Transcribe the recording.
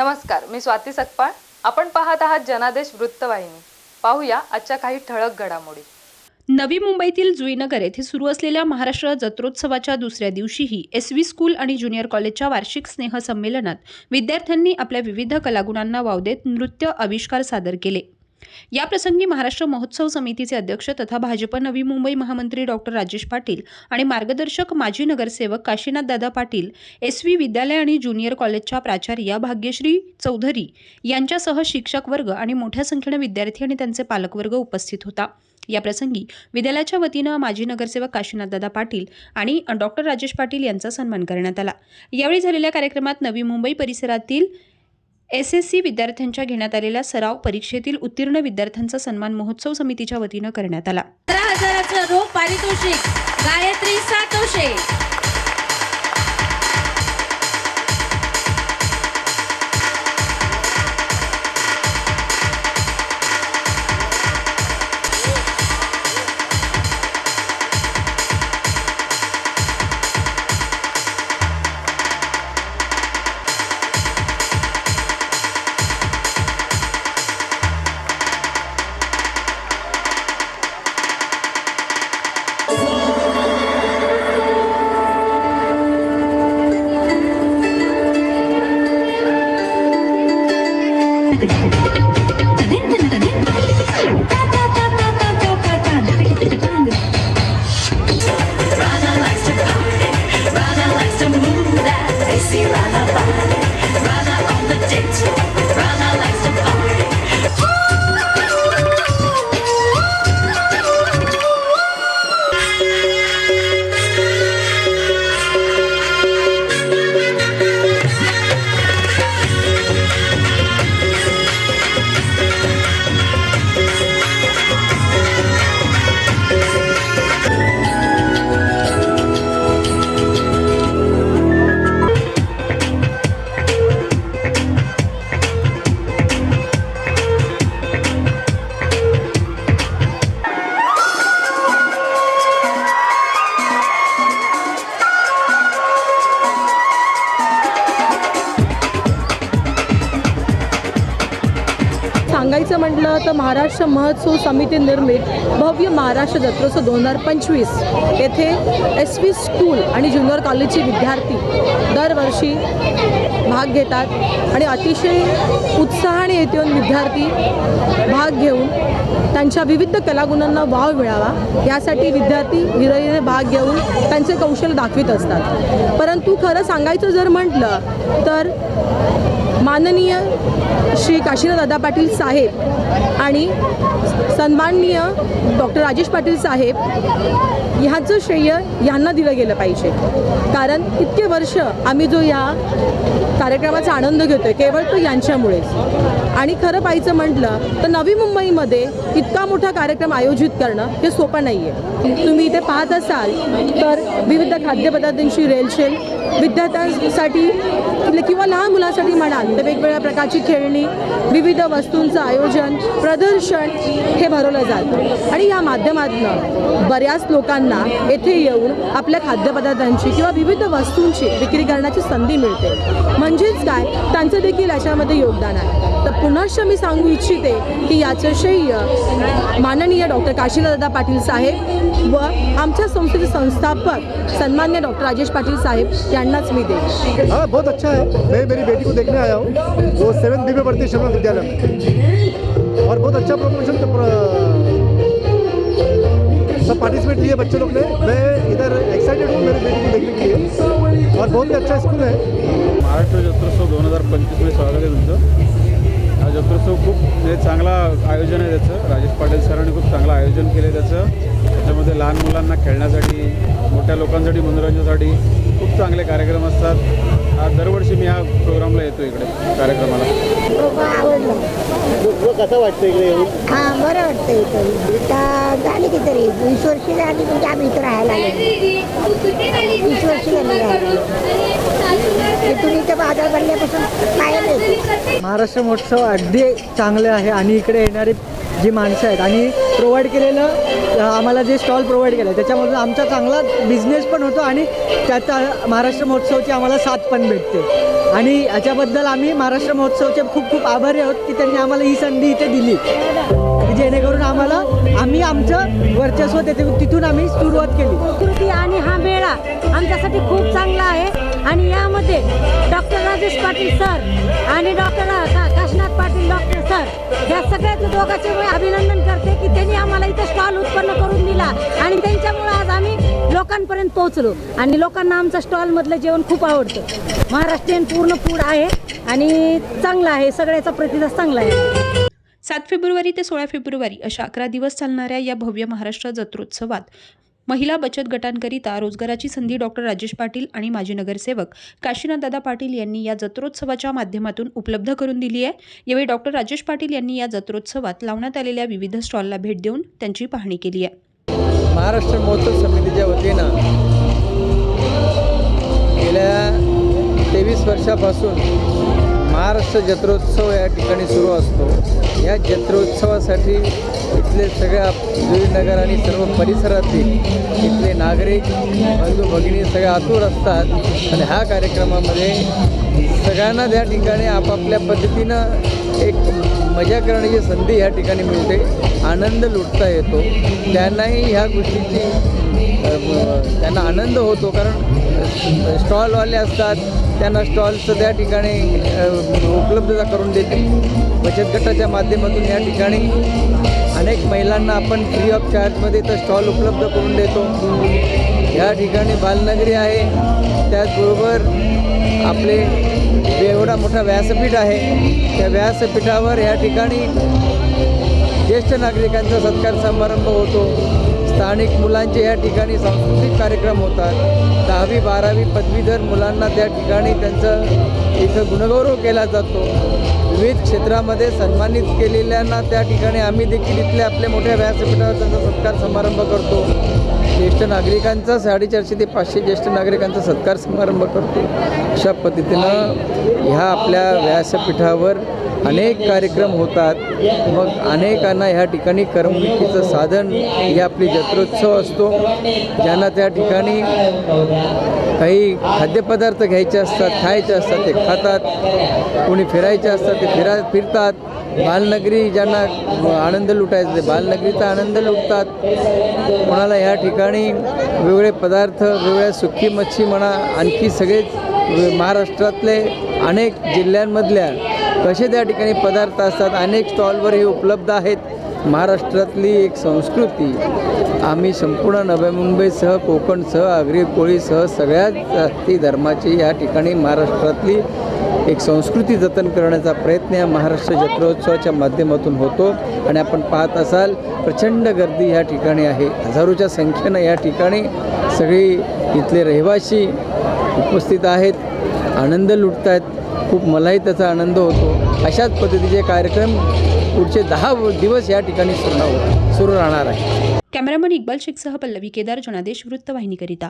नमस्कार मी स्वाती सकपाळ. आपण पाहत आहात जनादेश वृत्तवाहिनी. पाहूया आजच्या काही ठळक घडामोडी. नवी मुंबईतील जुईनगर येथे सुरू असलेल्या महाराष्ट्र जत्रोत्सवाच्या दुसऱ्या दिवशीही एस व्ही स्कूल आणि ज्युनियर कॉलेजच्या वार्षिक स्नेह संमेलनात विद्यार्थ्यांनी आपल्या विविध कलागुणांना वाव देत नृत्य आविष्कार सादर केले. याप्रसंगी महाराष्ट्र महोत्सव समितीचे अध्यक्ष तथा भाजप नवी मुंबई महामंत्री डॉक्टर राजेश पाटील आणि मार्गदर्शक माजी नगरसेवक काशीनाथ दादा पाटील एस व्ही विद्यालय आणि ज्युनियर कॉलेजच्या प्राचार्या भाग्यश्री चौधरी यांच्यासह शिक्षक वर्ग आणि मोठ्या संख्येने विद्यार्थी आणि त्यांचे पालकवर्ग उपस्थित होता. याप्रसंगी विद्यालयाच्या वतीनं माजी नगरसेवक काशीनाथदादा पाटील आणि डॉक्टर राजेश पाटील यांचा सन्मान करण्यात आला. यावेळी झालेल्या कार्यक्रमात नवी मुंबई परिसरातील एस एस सी विद्यार्थ्यांच्या घेण्यात आलेल्या सराव परीक्षेतील उत्तीर्ण विद्यार्थ्यांचा सन्मान महोत्सव समितीच्या वतीनं करण्यात आला. हजाराचं रोख पारितोषिक गायत्री सातोशे सांगायचं म्हटलं तर महाराष्ट्र महोत्सव समिती निर्मित भव्य महाराष्ट्र जत्रोत्सव दोन हजार पंचवीस. येथे एस पी स्कूल आणि ज्युनियर कॉलेजचे विद्यार्थी दरवर्षी भाग घेतात आणि अतिशय उत्साहाने येथे येऊन विद्यार्थी भाग घेऊन त्यांच्या विविध कलागुणांना वाव मिळावा यासाठी विद्यार्थी विरहिने भाग घेऊन त्यांचे कौशल्य दाखवित असतात. परंतु खरं सांगायचं जर म्हटलं तर माननीय श्री काशीनाथ दादा पाटील साहेब आणि सन्माननीय डॉक्टर राजेश पाटील साहेब ह्याचं श्रेय यांना दिलं गेलं पाहिजे. कारण इतके वर्ष आम्ही जो या कार्यक्रमाचा आनंद घेतो आहे केवळ तो यांच्यामुळेच. आणि खरं पाहायचं म्हटलं तर नवी मुंबईमध्ये इतका मोठा कार्यक्रम आयोजित करणं हे सोपं नाही आहे तुम्ही इथे पाहत असाल तर विविध खाद्यपदार्थांची रेलचेल विद्यार्थ्यांसाठी किंवा लहान मुलांसाठी म्हणाल तर वेगवेगळ्या प्रकारची खेळणी विविध वस्तूंचं आयोजन प्रदर्शन हे भरवलं जातं. आणि या माध्यमातून बऱ्याच लोकांना येथे येऊन आपल्या खाद्यपदार्थांची किंवा विविध वस्तूंची विक्री करण्याची संधी मिळते. म्हणजेच काय? त्यांचं देखील याच्यामध्ये योगदान आहे. तर पुनश्च मी सांगू इच्छिते की याचं श्रेय माननीय डॉक्टर काशीनाथदा पाटील साहेब व आमच्या संस्थेचे संस्थापक सन्मान्य डॉक्टर राजेश पाटील साहेब यांनाच मी देईन. हाँ बहुत अच्छा है। मैं मेरी बेटी को देखने आया हूँ। वो सेवन बी में पढ़ती है शर्मा विद्यालय में। और बहुत अच्छा प्रमोशन सब पार्टिसिपेट लिए बच्चे लोग ने। मैं इधर एक्साइटेड हूँ मेरी बेटी को देखने के लिए। और बहुत ही अच्छा स्कूल है। महाराष्ट्र जत्रोत्सव दोन हजार पंचवीसमध्ये स्वागत आहे तुमचं. हा जत्रोत्सव खूप म्हणजे चांगला आयोजन आहे त्याचं. राजेश पाटील सरांनी खूप चांगलं आयोजन केलं आहे त्याचं. त्याच्यामध्ये लहान मुलांना खेळण्यासाठी मोठ्या लोकांसाठी मनोरंजनासाठी खूप चांगले कार्यक्रम असतात. दरवर्षी मी ह्या प्रोग्रामला येतो इकडे कार्यक्रमाला. कसं वाटतं इकडे येऊन? हां बरं वाटतं इथं. इथं झाली की तरी वीस वर्षी झाली म्हणजे आम्ही इथं राहायला वीस वर्षी झाली राहायला इथून इथं बाजार भरल्यापासून पाहिलं महाराष्ट्र महोत्सव अगदी चांगले आहे आणि इकडे येणारे जी माणसं आहेत. आणि प्रोव्हाइड केलेलं आम्हाला जे स्टॉल प्रोव्हाइड केलं त्याच्यामधून आमचा चांगला बिझनेस पण होतो आणि त्यात महाराष्ट्र महोत्सवची आम्हाला साथ पण भेटते. आणि याच्याबद्दल आम्ही महाराष्ट्र महोत्सवचे खूप खूप आभारी आहोत की त्यांनी आम्हाला ही संधी इथे दिली. जेणेकरून आम्हाला आम्ही आमचं वर्चस्व तिथे तिथून आम्ही सुरुवात केली. संस्कृती आणि हा मेळा आमच्यासाठी खूप चांगला आहे. आणि यामध्ये doctor Rajesh Patil sir sir या सगळ्याच दोघांचे मी अभिनंदन करते की त्यांनी आम्हाला इथं स्टॉल उत्पन्न करून दिला आणि त्यांच्यामुळे आज आम्ही लोकांपर्यंत पोहोचलो. आणि लोकांना आमचं स्टॉलमधलं जेवण खूप आवडतं. महाराष्ट्रीयन पूर्ण फूड आहे आणि चांगलं आहे. सगळ्याचा प्रतिसाद चांगला आहे. सात फेब्रुवारी ते सोळा फेब्रुवारी अशा अकरा दिवस चालणाऱ्या या भव्य महाराष्ट्र जत्रोत्सवात महिला बचत गटांकरिता रोजगाराची संधी डॉक्टर राजेश पाटील आणि माजी नगरसेवक काशीनाथदादा पाटील यांनी या जत्रोत्सवाच्या माध्यमातून उपलब्ध करून दिली आहे. यावेळी डॉक्टर राजेश पाटील यांनी या जत्रोत्सवात लावण्यात आलेल्या विविध स्टॉलला भेट देऊन त्यांची पाहणी केली आहे. महाराष्ट्र महोत्सव समितीच्या वतीनं गेल्या तेवीस वर्षापासून महाराष्ट्र जत्रोत्सव या ठिकाणी सुरू असतो. या जत्रोत्सवासाठी इथले सगळ्या जुईनगर आणि सर्व परिसरातील इथले नागरिक बंधू भगिनी सगळ्या आतूर असतात. आणि ह्या कार्यक्रमामध्ये सगळ्यांना त्या ठिकाणी आपापल्या पद्धतीनं एक मजा करण्याची संधी ह्या ठिकाणी मिळते. आनंद लुटता येतो. त्यांनाही ह्या गोष्टीची त्यांना आनंद होतो. कारण स्टॉलवाले असतात. त्यांना स्टॉलचं त्या ठिकाणी उपलब्धता करून देते बचत गटाच्या माध्यमातून या ठिकाणी अनेक महिलांना आपण फ्री ऑफ चार्जमध्ये तर स्टॉल उपलब्ध करून देतो. या ठिकाणी बालनगरी आहे. त्याचबरोबर आपले एवढा मोठा व्यासपीठ आहे त्या व्यासपीठावर या ठिकाणी ज्येष्ठ नागरिकांचा सत्कार समारंभ होतो. स्थानिक मुलांचे या ठिकाणी सांस्कृतिक कार्यक्रम होतात. दहावी बारावी पदवीधर मुलांना त्या ठिकाणी त्यांचं इथं गुणगौरव केला जातो. विविध क्षेत्रामध्ये सन्मानित केलेल्यांना त्या ठिकाणी आम्ही देखील इथल्या आपल्या मोठ्या व्यासपीठावर त्यांचा सत्कार समारंभ करतो. ज्येष्ठ नागरिकांचा साडेचारशे ते पाचशे ज्येष्ठ नागरिकांचा सत्कार समारंभ करतो. अशा पद्धतीनं ह्या आपल्या व्यासपीठावर अनेक कार्यक्रम होतात. मग अनेकांना ह्या ठिकाणी करमणुकीचं साधन ही आपली जत्रोत्सव असतो. ज्यांना त्या ठिकाणी काही खाद्यपदार्थ घ्यायचे असतात खायचे असतात ते खातात. कोणी फिरायचे असतात ते फिरा फिरतात. बालनगरी ज्यांना आनंद लुटायचा ते बालनगरीचा आनंद लुटतात. कोणाला ह्या ठिकाणी वेगवेगळे पदार्थ वेगवेगळ्या सुकी मच्छी म्हणा आणखी सगळेच महाराष्ट्रातले अनेक जिल्ह्यांमधल्या कसे त्या ठिकाणी पदार्थ असतात? अनेक स्टॉलवर हे उपलब्ध आहेत. महाराष्ट्रातली एक संस्कृती. आम्ही संपूर्ण नव्या मुंबईसह कोकणसह आगरी कोळीसह सगळ्याच जाती धर्माची या ठिकाणी महाराष्ट्रातली एक संस्कृती जतन करण्याचा प्रयत्न या महाराष्ट्र जत्रोत्सवाच्या माध्यमातून होतो. आणि आपण पाहत असाल प्रचंड गर्दी या ठिकाणी आहे. हजारोच्या संख्येनं या ठिकाणी सगळी इथले रहिवासी उपस्थित आहेत. आनंद लुटत आहेत खूप मलाही त्याचा आनंद होतो. अशाच पद्धतीचे कार्यक्रम पुढचे दहा दिवस या ठिकाणी सुरू सुरू राहणार आहे. कॅमेरामन इक्बाल शेखसह पल्लवी केदार जनादेश वृत्तवाहिनीकरिता.